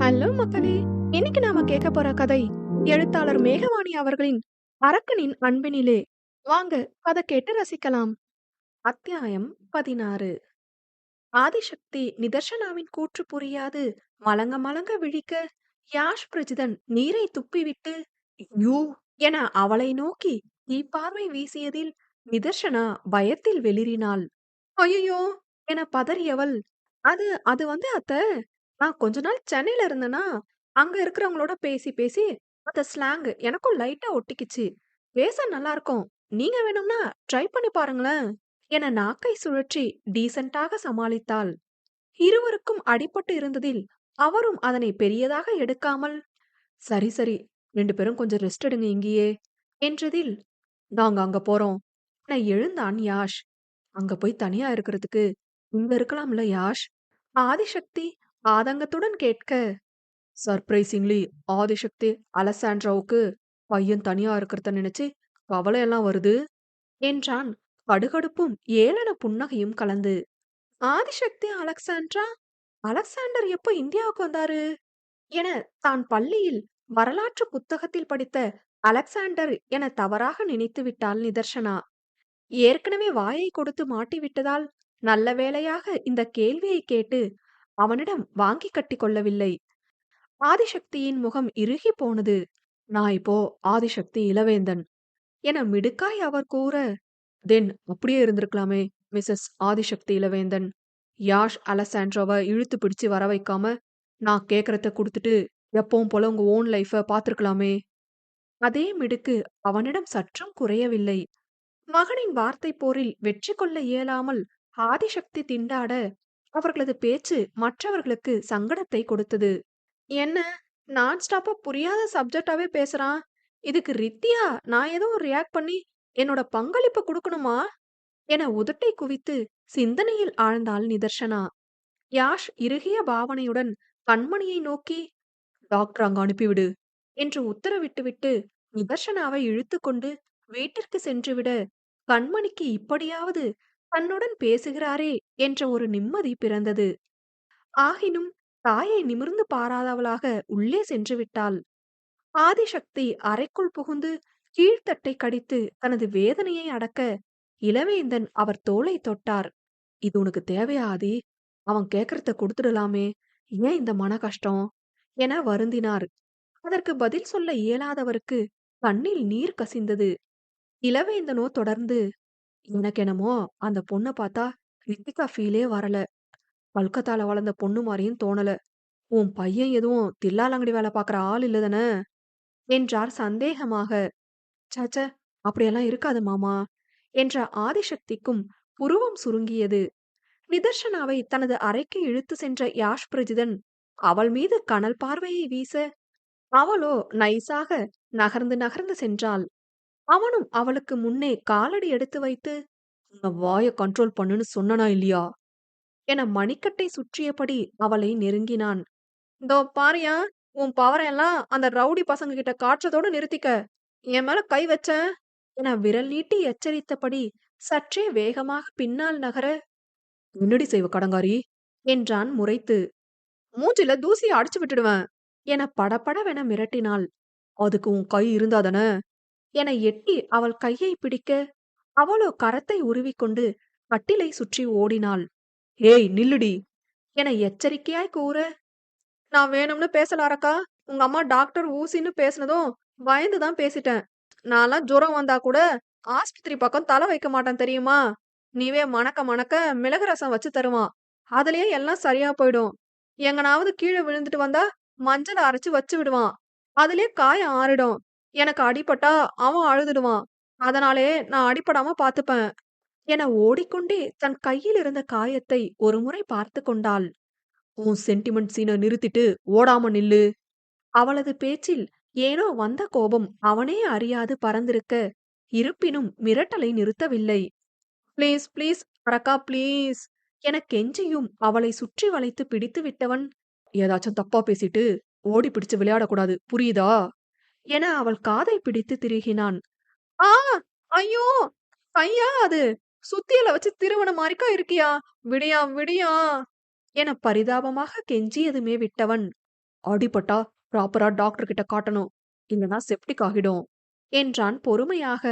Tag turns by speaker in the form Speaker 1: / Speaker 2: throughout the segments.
Speaker 1: Hello மக்களே! இன்னைக்கு நாம கேட்க போற கதை, எழுத்தாளர் மேகவாணி அவர்களின் "அரக்கனின் அன்பினிலே". வாங்க, கதை கேட்டு ரசிக்கலாம். அத்தியாயம் 16 ஆதிசக்தி நிதர்ஷனாவின் கூற்று புரியாது மலங்க மலங்க விழிக்க, யாஷ் பிரஜிதன் நீரை துப்பிவிட்டு, யூ என அவளை நோக்கி தீப்பார்வை வீசியதில் நிதர்ஷனா பயத்தில் வெளிறினாள். ஐயையோ! என பதறியவள், அது அது வந்து அத்த, நான் கொஞ்ச நாள் சென்னையில இருந்தேனா, அங்க இருக்கிறவங்களோட பேசி பேசி அந்த ஸ்லாங் எனக்கும் லைட்டா ஒட்டிக்கிச்சு. பேச நல்லா இருக்கும். நீங்க வேணும்னா ட்ரை பண்ணி பாருங்களேன். என நாக்கை சுழற்றி டீசென்ட்டாக சமாளித்தாள். இருவருக்கும் அடிபட்டு இருந்ததில் அவரும் அதனை பெரியதாக எடுக்காமல், சரி சரி 2 பேரும் கொஞ்சம் ரெஸ்ட் எடுங்க இங்கேயே என்றதில், நாங்க அங்க போறோம் என எழுந்தான் யாஷ். அங்க போய் தனியா இருக்கிறதுக்கு இங்க இருக்கலாம்ல யாஷ்? ஆதிசக்தி ஆதங்கத்துடன் கேட்க, சர்ப்ரைசிங்லி ஆதிசக்தி அலெசாண்ட்ராவுக்கு பையன் தனியா இருக்கிறத நினைச்சு கவலையெல்லாம் வருது என்றான் கடுகடுப்பும் ஏளன புன்னகையும் கலந்து. ஆதிசக்தி அலெக்சாண்ட்ரா? அலெக்சாண்டர் எப்போ இந்தியாவுக்கு வந்தாரு? என தான் பள்ளியில் வரலாற்று புத்தகத்தில் படித்த அலெக்சாண்டர் என தவறாக நினைத்து விட்டாள் நிதர்ஷனா ஏற்கனவே வாயை கொடுத்து மாட்டிவிட்டதால் நல்ல வேளையாக இந்த கேள்வியை கேட்டு அவனிடம் வாங்கி கட்டிக் கொள்ளவில்லை. ஆதிசக்தியின் முகம் இறுகி போனது. நான் இப்போ ஆதிசக்தி இளவேந்தன் என மிடுக்காய் அவர் கூற, தென் அப்படியே இருந்திருக்கலாமே மிஸ்ஸஸ் ஆதிசக்தி இளவேந்தன். யாஷ் அலசாண்ட்ரோவை இழுத்து பிடிச்சு வர வைக்காம, நான் கேட்கறத குடுத்துட்டு எப்பவும் போல உங்க ஓன் லைஃப பார்த்திருக்கலாமே. அதே மிடுக்கு அவனிடம் சற்றும் குறையவில்லை. மகனின் வார்த்தை போரில் வெற்றி கொள்ள இயலாமல் ஆதிசக்தி திண்டாட, அவர்களது பேச்சு மற்றவர்களுக்கு சங்கடத்தை கொடுத்தது. என்ன நான் ஸ்டாப்பா புரியாத சப்ஜெக்டாவே பேசுறான். இதுக்கு ரித்தியா நான் ஏதோ ரியாக்ட் பண்ணி என்னோட பங்களிப்பு கொடுக்கணுமா என உதட்டை குவித்து சிந்தனையில் ஆழ்ந்தாள் நிதர்ஷனா யாஷ் இறுகிய பாவனையுடன் கண்மணியை நோக்கி, டாக்டர் அங்க அனுப்பிவிடு என்று உத்தரவிட்டுவிட்டு நிதர்ஷனாவை இழுத்துக்கொண்டு வீட்டிற்கு சென்றுவிட, கண்மணிக்கு இப்படியாவது தன்னுடன் பேசுகிறாரே என்ற ஒரு நிம்மதி பிறந்தது. ஆகினும் தாயை நிமிர்ந்து பாராதவளாக உள்ளே சென்று விட்டாள். ஆதிசக்தி அறைக்குள் புகுந்து கீழ்த்தட்டை கடித்து தனது வேதனையை அடக்க, இளவேந்தன் அவர் தோலை தொட்டார். இது உனக்கு தேவையா ஆதி? அவன் கேட்கறத கொடுத்துடலாமே. ஏன் இந்த மன கஷ்டம்? என வருந்தினார். அதற்கு பதில் சொல்ல இயலாதவருக்கு கண்ணில் நீர் கசிந்தது. இளவேந்தனோ தொடர்ந்து, எனக்கென்னமோ அந்த பொண்ண பார்த்தா ரித்திகா ஃபீலே வரல. கல்கத்தால வளர்ந்த பொண்ணு மாரியும் தோணல. உன் பையன் எதுவும் தில்லாலங்கடி வேலை பாக்குற ஆள் இல்லதான? என்றார் சந்தேகமாக. சச்ச அப்படியெல்லாம் இருக்காது மாமா என்ற ஆதிசக்திக்கும் புருவம் சுருங்கியது. நிதர்ஷனாவை தனது அறைக்கு இழுத்து சென்ற யாஷ் பிரஜிதன் அவள் மீது கனல் பார்வையை வீச, அவளோ நைசாக நகர்ந்து நகர்ந்து சென்றாள். அவனும் அவளுக்கு முன்னே காலடி எடுத்து வைத்து, உங்க வாய கண்ட்ரோல் பண்ணுன்னு சொன்னனா இல்லையா? என மணிக்கட்டை சுற்றியபடி அவளை நெருங்கினான். இதோ பாரியா உன் பவரையெல்லாம் அந்த ரவுடி பசங்க கிட்ட காற்றதோடு நிறுத்திக்க. என் மேல கை வச்ச என விரல் நீட்டி எச்சரித்தபடி சற்றே வேகமாக பின்னால் நகர, என்னடி செய்வ கடங்காரி? என்றான் முறைத்து. மூஞ்சில தூசியை அடிச்சு விட்டுடுவேன் என படபடவென மிரட்டினாள். அதுக்கு உன் கை இருந்தாதானே என எட்டி அவள் கையை பிடிக்க, அவளோ கரத்தை உருவிக்கொண்டு கட்டிலை சுற்றி ஓடினாள். ஏய் நில்லுடி என எச்சரிக்கையாய் கூற, நான் வேணும்னு பேசலாரக்கா உங்க அம்மா டாக்டர் ஊசின்னு பேசினதும் பயந்துதான் பேசிட்டேன். நான்லாம் ஜுரம் வந்தா கூட ஆஸ்பத்திரி பக்கம் தலை வைக்க மாட்டேன் தெரியுமா? நீவே மணக்க மணக்க மிளகு ரசம் வச்சு தருவான். அதுலயே எல்லாம் சரியா போயிடும். எங்கனாவது கீழே விழுந்துட்டு வந்தா மஞ்சள் அரைச்சு வச்சு விடுவான். அதுலயே காயம் ஆறிடும். எனக்கு அடிபட்டா அவன் அழுதுடுவான். அதனாலே நான் அடிபடாம பார்த்துப்பேன் என ஓடிக்கொண்டே தன் கையில் இருந்த காயத்தை ஒருமுறை பார்த்து கொண்டாள். உன் சென்டிமெண்ட் சீனை நிறுத்திட்டு ஓடாம நில்லு. அவளது பேச்சில் ஏனோ வந்த கோபம் அவனே அறியாது பறந்திருக்க, இருப்பினும் மிரட்டலை நிறுத்தவில்லை. ப்ளீஸ் ப்ளீஸ் அரக்கா ப்ளீஸ் என கெஞ்சியும் அவளை சுற்றி வளைத்து பிடித்து விட்டவன், ஏதாச்சும் தப்பா பேசிட்டு ஓடி பிடிச்சு விளையாடக்கூடாது புரியுதா? என அவள் காதை பிடித்து திருகினான். ஆ ஐயோ! கையா அது? சுத்தியல வச்சு திருவன மாதிரிக்கா இருக்கியா? விடியா விடியா! என பரிதாபமாக கெஞ்சியதுமே விட்டவன். அடிபட்டா ப்ராப்பரா டாக்டர் கிட்ட காட்டணும். இல்லனா செப்டிக் ஆகிடும் என்றான் பொறுமையாக.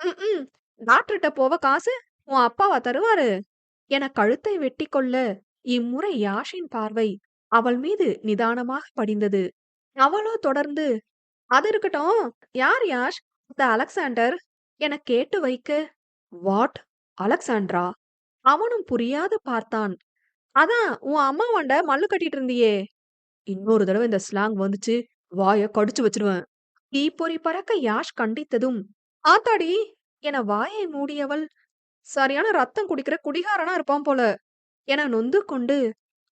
Speaker 1: ம் டாக்டர்கிட்ட போவ காசு உன் அப்பாவா தருவாரு என கழுத்தை வெட்டி கொள்ள இம்முறை யாஷின் பார்வை அவள் மீது நிதானமாக படிந்தது. அவளோ தொடர்ந்து அது இருக்கட்டும். யார் யாஷ் இந்த அலெக்சாண்டர் என கேட்டு வைக்க? வாட்? அலெக்சாண்ட்ரா அவனும் புரியாது பார்த்தான். அதான் உன் அம்மா வண்ட மல்லு கட்டிட்டு இருந்தியே. இன்னொரு தடவை இந்த ஸ்லாங் வந்துச்சு. வாய கடிச்சு வச்சிருவேன். தீப்பொறி பறக்க யாஷ் கண்டித்ததும் ஆத்தாடி என வாயை மூடியவள் சரியான ரத்தம் குடிக்கிற குடிகாரனா இருப்பான் போல. என நொந்து கொண்டு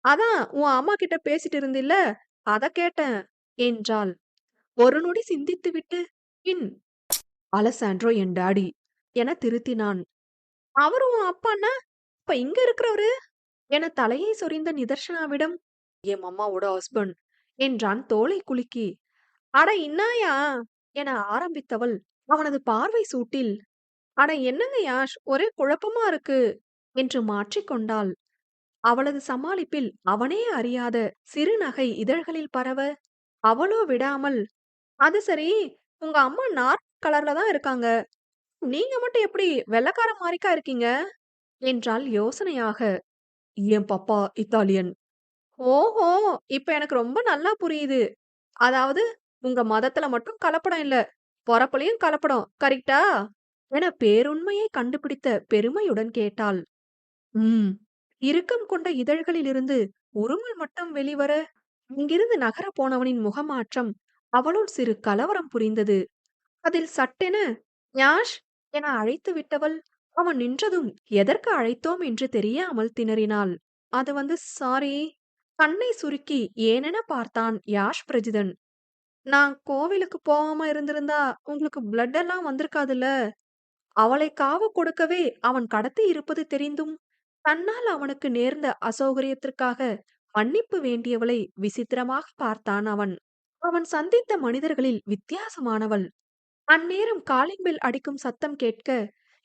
Speaker 1: அதான் உன் அம்மா கிட்ட பேசிட்டு இருந்தில்ல அத கேட்டேன் என்றாள். ஒரு நொடி சிந்தித்துவிட்டு பின் அலசாண்ட்ரோ என் டாடி என திருத்தினான். அவரும் உன் அப்பான்னா இப்ப இங்க இருக்கிறவரு? என தலையை சொரிந்த நிதர்ஷனாவிடம் என் அம்மாவோட ஹஸ்பண்ட் என்றான் தோலை குலுக்கி. அட இன்னாயா? என ஆரம்பித்தவள் அவனது பார்வை சூட்டில். அட என்னங்க யாஷ் ஒரே குழப்பமா இருக்கு என்று மாற்றிக்கொண்டாள் அவளது சமாளிப்பில் அவனே அறியாத சிறுநகை இதழ்களில் பரவ அவளோ விடாமல் அது சரி. உங்க அம்மா நார்மல் கலர்ல தான் இருக்காங்க. நீங்க மட்டும் எப்படி வெள்ளக்கார மாதிரிக்கா இருக்கீங்க? என்றாள் யோசனையாக. என் பப்பா இத்தாலியன். ஓஹோ! இப்ப எனக்கு ரொம்ப நல்லா புரியுது. அதாவது உங்க மதத்துல மட்டும் கலப்படம் இல்ல. பொறப்புலயும் கலப்படம். கரெக்டா என பேருண்மையை கண்டுபிடித்த பெருமையுடன் கேட்டாள். ம். இறுக்கம் கொண்ட இதழ்களிலிருந்து உருமல் மட்டும் வெளிவர அங்கிருந்து நகர போனவனின் முகமாற்றம் அவளுள் சிறு கலவரம் புரிந்தது. அதில் சட்டென? யாஷ்? என அழைத்து விட்டவள் அவன் நின்றதும் எதற்கு அழைத்தோம் என்று தெரியாமல் திணறினாள். அது வந்து சாரி கண்ணை சுருக்கி ஏனென பார்த்தான் யாஷ் பிரஜிதன். நான் கோவிலுக்கு போகாம இருந்திருந்தா உங்களுக்கு பிளட் எல்லாம் வந்திருக்காதுல்ல? அவளை காவு கொடுக்கவே அவன் கடத்தி இருப்பது தெரிந்தும் தன்னால் அவனுக்கு நேர்ந்த அசௌகரியத்திற்காக மன்னிப்பு வேண்டியவளை விசித்திரமாக பார்த்தான் அவன். அவன் சந்தித்த மனிதர்களில் வித்தியாசமானவள். அந்நேரம் காலிங் பெல் அடிக்கும் சத்தம் கேட்க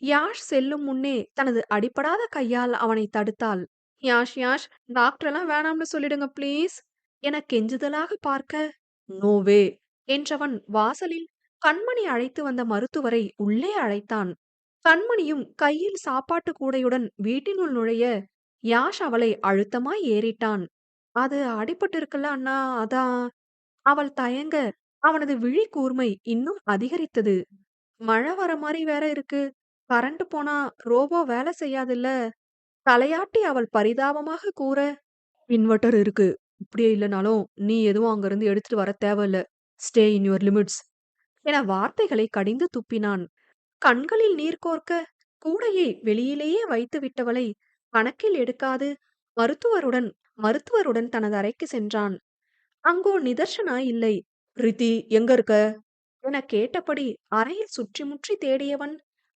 Speaker 1: யாஷ் செல்லும் முன்னே தனது அடிபடாத கையால் அவனை தடுத்தாள். யாஷ் யாஷ் டாக்டர் எல்லாம் வேணாம்னு சொல்லிடுங்க ப்ளீஸ். என கெஞ்சுதலாக பார்க்க நோவே என்றவன் வாசலில் கண்மணி அழைத்து வந்த மருத்துவரை உள்ளே அழைத்தான். கண்மணியும் கையில் சாப்பாட்டு கூடையுடன் வீட்டினுள் நுழைய யாஷ் அவளை அழுத்தமாய் ஏறிட்டான். அது அடிபட்டிருக்குல்ல அண்ணா அதான் அவள் தயங்க அவனது விழி கூர்மை இன்னும் அதிகரித்தது. மழை வர மாதிரி வேற இருக்கு. கரண்ட் போனா ரோபோ வேலை செய்யாதுல்ல? தலையாட்டி அவள் பரிதாபமாக கூற இன்வெர்டர் இருக்கு. இப்படியே இல்லைனாலும் நீ எதுவும் அங்கிருந்து எடுத்துட்டு வர தேவையில்ல. ஸ்டே இன் யுவர் லிமிட்ஸ் என வார்த்தைகளை கடிந்து துப்பினான். கண்களில் நீர் கோர்க்க கூடையை வெளியிலேயே வைத்து விட்டவளை கணக்கில் எடுக்காது மருத்துவருடன் மருத்துவருடன் தனது அறைக்கு சென்றான். அங்கோ நிதர்ஷனா இல்லை. ரிதி எங்க இருக்க? என கேட்டபடி அறையில் சுற்றி முற்றி தேடியவன்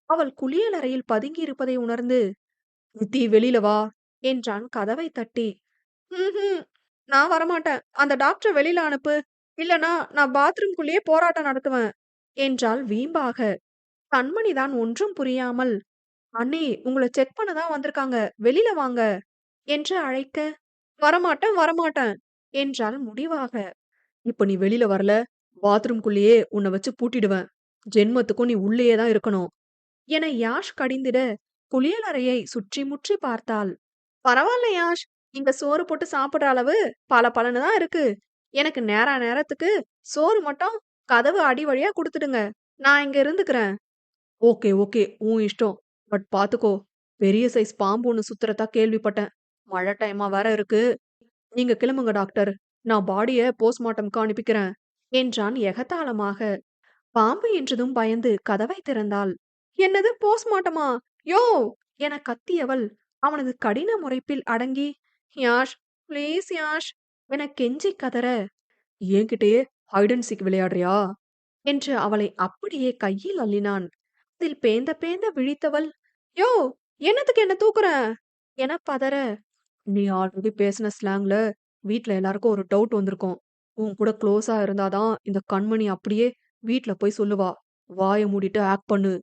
Speaker 1: அவள் குளியல் அறையில் பதுங்கி இருப்பதை உணர்ந்து ரித்தி வெளியில வா என்றான் கதவை தட்டி. ஹம் நான் வரமாட்டேன். அந்த டாக்டர் வெளியில அனுப்பு. இல்லனா நான் பாத்ரூம்குள்ளேயே போராட்டம் நடத்துவேன் என்றாள் வீம்பாக. கண்மணிதான் ஒன்றும் புரியாமல் அண்ணே உங்களை செக் பண்ண தான் வந்திருக்காங்க. வெளியில வாங்க என்று அழைக்க வரமாட்டேன் வரமாட்டேன். என்றாள் முடிவாக இப்ப நீ வெளியில வரல பாத்ரூம்குள்ளேயே உன்னை வச்சு பூட்டிடுவேன். ஜென்மத்துக்கும் நீ உள்ளேயே தான் இருக்கணும். என யாஷ் கடிந்திட குளியலறையை சுற்றி முற்றி பார்த்தாள். பரவாயில்ல யாஷ் இங்க சோறு போட்டு சாப்பிடுற அளவு பல பலனு தான் இருக்கு. எனக்கு நேரா நேரத்துக்கு சோறு மட்டும் கதவு அடி வழியா கொடுத்துடுங்க. நான் இங்க இருந்துக்கிறேன். ஓகே ஓகே உன் இஷ்டம். பட் பாத்துக்கோ பெரிய சைஸ் பாம்பு ஒன்று சுத்துறதா கேள்விப்பட்டேன். மழை டைமா வேற இருக்கு. நீங்க கிளம்புங்க டாக்டர். நான் பாடிய போஸ்ட்மார்ட்டம்க்கு அனுப்பிக்கிறேன் என்றான் எகத்தாளமாக. பாம்பு என்றதும் பயந்து கதவை திறந்தாள். என்னது போஸ்ட்மார்ட்டமா? யோ! என கத்தியவள் அவனது கடின முறைப்பில் அடங்கி யாஷ் ப்ளீஸ் யாஷ் என கெஞ்சி கதற என்கிட்டயே ஹைடன் சீக் விளையாடுறியா? என்று அவளை அப்படியே கையில் அள்ளினான். அதில் பேந்த பேந்த விழித்தவள் யோ! என்னத்துக்கு என்ன தூக்குற? என பதற நீ ஆல்ரெடி பேசின ஸ்லாங்ல வீட்ல எல்லாருக்கும் ஒரு டவுட் வந்திருக்கும் உன் கூட க்ளோஸா இருந்தாதான் இந்த கண்மணி அப்படியே வீட்ல போய் சொல்லுவா வாய மூடிட்டு ஆக்ட் பண்ணு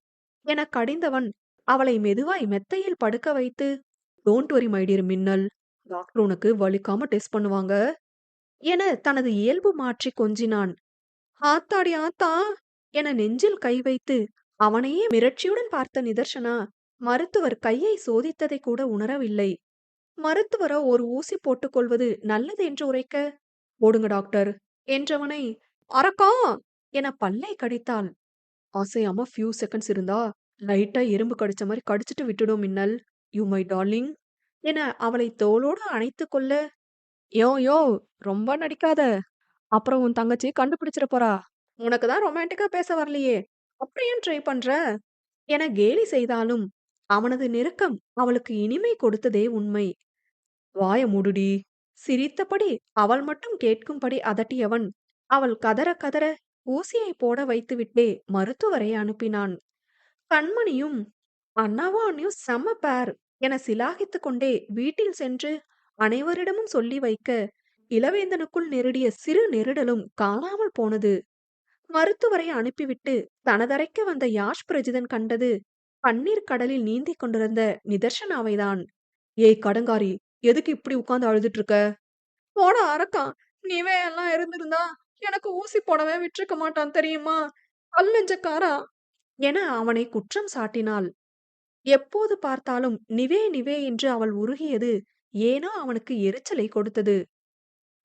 Speaker 1: என கடிந்தவன் அவளை மெதுவாய் மெத்தையில் படுக்க வைத்து டோன்ட் வரி மைடியர் மின்னல் டாக்டர் உனக்கு வலிக்காம டெஸ்ட் பண்ணுவாங்க என தனது இயல்பு மாற்றி கொஞ்சினான். ஆத்தாடி ஆத்தா! என நெஞ்சில் கை வைத்து அவனையே மிரட்சியுடன் பார்த்த நிதர்சனா, மருத்துவர் கையை சோதித்ததை கூட உணரவில்லை. மருத்துவரை ஒரு ஊசி போட்டுக்கொள்வது நல்லது என்று உரைக்க, "போடுங்க டாக்டர்" என்றவனை, "அரக்கா" என பல்லை கடித்தாள். அசையாம ஃபியூ செகண்ட்ஸ் இருந்தா, லைட்டா எறும்பு கடிச்ச மாதிரி கடிச்சிட்டு விட்டுடும் மின்னல். யூ மை டார்லிங் என அவளை தோளோடு அணைத்துக் கொள்ள, யோ யோ ரொம்ப நடிக்காத. அப்புறம் உன் தங்கச்சி கண்டுபிடிச்சிட போறா. உனக்கு தான் ரொமான்டிக்கா பேச வரலையே. அப்படியும் ட்ரை பண்ற? என கேலி செய்தாலும், அவனது நெருக்கம் அவளுக்கு இனிமை கொடுத்ததே உண்மை. வாய மூடுடி. சிரித்தபடி அவள் மட்டும் கேட்கும்படி அதட்டியவன், அவள் கதற கதற ஊசியை போட வைத்துவிட்டே மருத்துவரை அனுப்பினான். கண்மணியும், அண்ணாவும் அண்ணியும் செம்ம பேர் என சிலாகித்து கொண்டே வீட்டில் சென்று அனைவரிடமும் சொல்லி வைக்க, இளவேந்தனுக்குள் நெருடிய சிறு நெருடலும் காணாமல் போனது. மருத்துவரை அனுப்பிவிட்டு தனதறைக்கு வந்த யாஷ் பிரஜிதன் கண்டது பன்னீர் கடலில் நீந்திக் கொண்டிருந்த நிதர்சனாவைதான். ஏய் கடங்காரி, எதுக்கு இப்படி உட்கார்ந்து அழுதுட்டு இருக்க? போட அரக்கா, நீவே எல்லாம் இருந்திருந்தா எனக்கு ஊசி போடவே விட்டிருக்க மாட்டான் தெரியுமா? கல்லெஞ்சக்காரா என அவனை குற்றம் சாட்டினாள். எப்போது பார்த்தாலும் நிவே நிவே என்று அவள் உருகியது ஏனோ அவனுக்கு எரிச்சலை கொடுத்தது.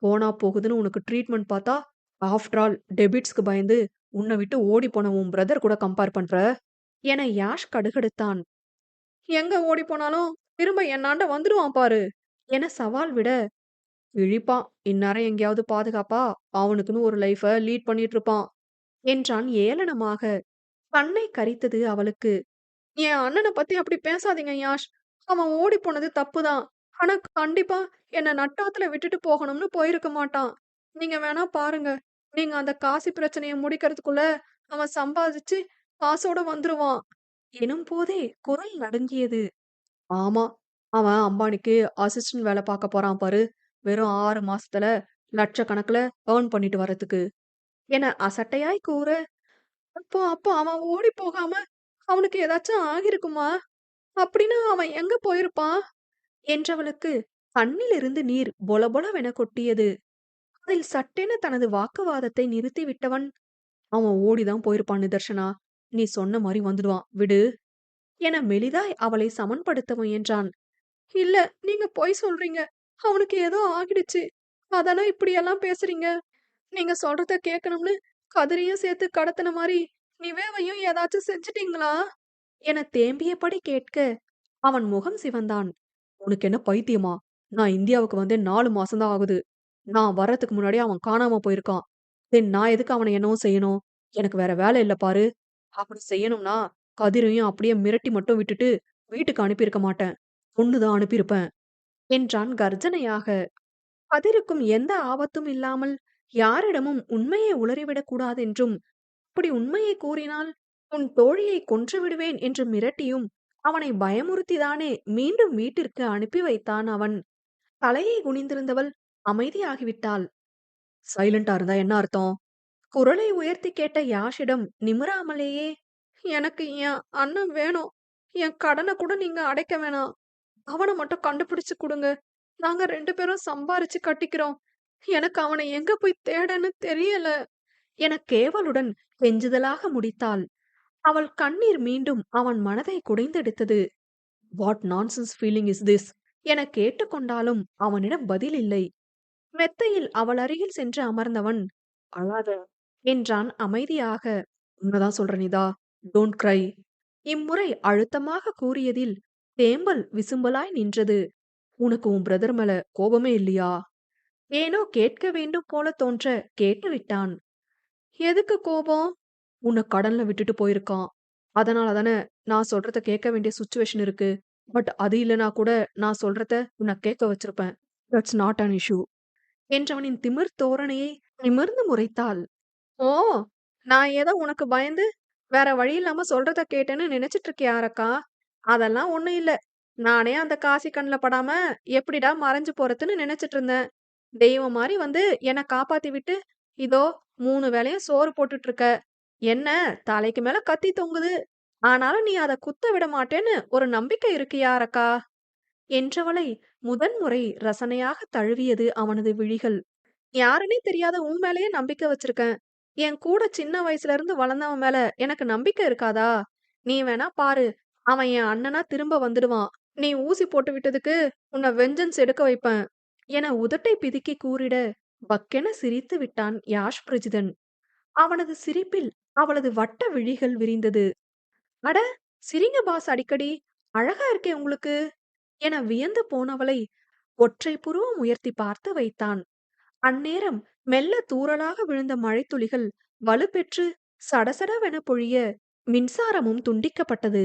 Speaker 1: போனா போகுதுன்னு உனக்கு ட்ரீட்மெண்ட் பார்த்தா, ஆஃப்டர் ஆல் டெபிட்ஸ்க்கு பயந்து உன்னை விட்டு ஓடி போன உன் பிரதர் கூட கம்பேர் பண்ற என யாஷ் கடுகடுத்தான். எங்க ஓடி போனாலும் திரும்ப என்னாண்ட வந்துடுவான் பாரு என சவால் விட, இழிப்பான் இந்நேரம் எங்கேயாவது பாதுகாப்பா அவனுக்குன்னு ஒரு லைஃப லீட் பண்ணிட்டு இருப்பான் என்றான் ஏளனமாக. கண்ணை கரித்தது அவளுக்கு. என் அண்ணனை பத்தி அப்படி பேசாதீங்க யாஷ். அவன் ஓடி போனது தப்புதான். ஆனா கண்டிப்பா என்ன நட்டாத்துல விட்டுட்டு போகணும்னு போயிருக்க மாட்டான். நீங்க வேணா பாருங்க. நீங்க அந்த காசி பிரச்சனையை முடிக்கிறதுக்குள்ள அவன் சம்பாதிச்சு காசோட வந்துருவான். எனும் போதே குரல் நடுங்கியது. ஆமா, அவன் அம்பானிக்கு அசிஸ்டன்ட் வேலை பார்க்க போறான் பாரு. வெறும் ஆறு மாசத்துல லட்சக்கணக்குல ஏர்ன் பண்ணிட்டு வர்றதுக்கு என அசட்டையாய் கூற, அப்போ அப்போ அவன் ஓடி போகாம அவனுக்கு ஏதாச்சும் ஆகிருக்குமா? அப்படின்னா அவன் எங்க போயிருப்பான்? என்றவளுக்கு கண்ணிலிருந்து நீர் பொலபொலவென கொட்டியது. அதில் சட்டென தனது வாக்குவாதத்தை நிறுத்திவிட்டவன், அவன் ஓடிதான் போயிருப்பான் நிதர்ஷனா நீ சொன்ன மாதிரி வந்துடுவான். விடு. என மெலிதாய் அவளை சமன்படுத்த முயன்றான். இல்ல, நீங்க பொய் சொல்றீங்க. அவனுக்கு ஏதோ ஆகிடுச்சு. அதானே இப்படியெல்லாம் பேசுறீங்க. நீங்க சொல்றத கேட்கணும்னு கதிரையும் சேர்த்து கடத்தின மாதிரி நிவேவையும் ஏதாச்சும் செஞ்சுட்டீங்களா? என தேம்பியபடி கேட்க, அவன் முகம் சிவந்தான். உனக்கு என்ன பைத்தியமா? நான் இந்தியாவுக்கு வந்தே நாலு மாசம்தான் ஆகுது. நான் வர்றதுக்கு முன்னாடியே அவன் காணாம போயிருக்கான். தென் நான் எதுக்கு அவனை என்னவோ செய்யணும்? எனக்கு வேற வேலை இல்ல பாரு. அப்படி செய்யணும்னா கதிரையும் அப்படியே மிரட்டி மட்டும் விட்டுட்டு வீட்டுக்கு அனுப்பியிருக்க மாட்டேன். ஒண்ணுதான் அனுப்பியிருப்பேன். என்றான் கர்ஜனையாக. கதிருக்கும் எந்த ஆபத்தும் இல்லாமல் யாரிடமும் உண்மையை உளறிவிடக் கூடாதென்றும், அப்படி உண்மையை கூறினால் உன் தோழியை கொன்று விடுவேன் என்று மிரட்டியும் அவனை பயமுறுத்திதானே மீண்டும் வீட்டிற்கு அனுப்பி வைத்தான் அவன். தலையை குனிந்திருந்தவள் அமைதியாகிவிட்டாள். சைலண்டா இருந்தா என்ன அர்த்தம்? குரலை உயர்த்தி கேட்ட யாஷிடம் நிமிராமலேயே, எனக்கு என் அண்ணன் வேணும். என் கடனை கூட நீங்க அடைக்க வேணாம். அவனை மட்டும் கண்டுபிடிச்சு கொடுங்க நாங்க ரெண்டு பேரும் சம்பாரிச்சு கட்டிக்கிறோம். எனக்கு அவனை எங்க போய் தேடன்னு தெரியல. என கேவலுடன் கெஞ்சுதலாக முடித்தாள். அவள் கண்ணீர் மீண்டும் அவன் மனதை குடைந்தெடுத்தது. What nonsense feeling is this? என கேட்டுக்கொண்டாலும் அவனிடம் பதில் இல்லை. மெத்தையில் அவள் அருகில் சென்று அமர்ந்தவன், அழாத என்றான் அமைதியாக. உன்னதான் சொல்ற நிதா. டோன்ட் கிரை. இம்முறை அழுத்தமாக கூறியதில் தேம்பல் விசும்பலாய் நின்றது. உனக்கு உன் பிரதர் மேல கோபமே இல்லையா? ஏனோ கேட்க வேண்டும் போல தோன்ற கேட்டுவிட்டான். எதுக்கு கோபம்? உன்னை கடன்ல விட்டுட்டு போயிருக்கான். அதனால தானே நான் சொல்றத கேட்க வேண்டிய சுச்சுவேஷன் இருக்கு. பட் அது இல்லனா கூட நான் சொல்றத உன்னை கேட்க வச்சிருப்பேன். That's not an issue. என்றவனின் திமிர் தோரணையை நிமிர்ந்து முறைத்தாள். ஓ! நான் ஏதோ உனக்கு பயந்து வேற வழி இல்லாம சொல்றத கேட்டேன்னு நினைச்சிட்டு இருக்கியா அரக்கா? அதெல்லாம் ஒண்ணும் இல்ல. நானே அந்த காசி கண்ணில் படாம எப்படிடா மறைஞ்சு போறதுன்னு நினைச்சிட்டு இருந்தேன். தெய்வம் மாதிரி வந்து என்னை காப்பாத்தி விட்டு, இதோ மூணு வேளையும் சோறு போட்டுட்டு இருக்க. என்ன தலைக்கு மேல கத்தி தொங்குது. ஆனாலும் நீ அதை குத்த விட மாட்டேன்னு ஒரு நம்பிக்கை இருக்கியா அரக்கா? என்றவளை முதன்முறை ரசனையாக தழுவியது அவனது விழிகள். யாருன்னே தெரியாத உன் மேலேயே நம்பிக்கை வச்சிருக்கேன். என் கூட சின்ன வயசுல இருந்து வளர்ந்தவன் மேல எனக்கு நம்பிக்கை இருக்காதா? நீ வேணா பாரு. அவன் என் அண்ணனா திரும்ப வந்துடுவான். நீ ஊசி போட்டு விட்டதுக்கு உன்னை வெஞ்சன்ஸ் எடுக்க வைப்பேன். என உதட்டை பிதுக்கி கூறிட பக்கென சிரித்து விட்டான் யாஷ் பிரஜிதன். அவனது சிரிப்பில் அவளது வட்ட விழிகள் விரிந்தது. அட சிரிங்க பாஸ் அடிக்கடி. அழகா இருக்கே உங்களுக்கு. என வியந்து போனவளை ஒற்றை புருவம் உயர்த்தி பார்த்து வைத்தான். அந்நேரம் மெல்ல தூறலாக விழுந்த மழைத்துளிகள் வலுப்பெற்று சடசடவென பொழிய மின்சாரமும் துண்டிக்கப்பட்டது.